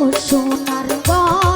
ও সোনার গা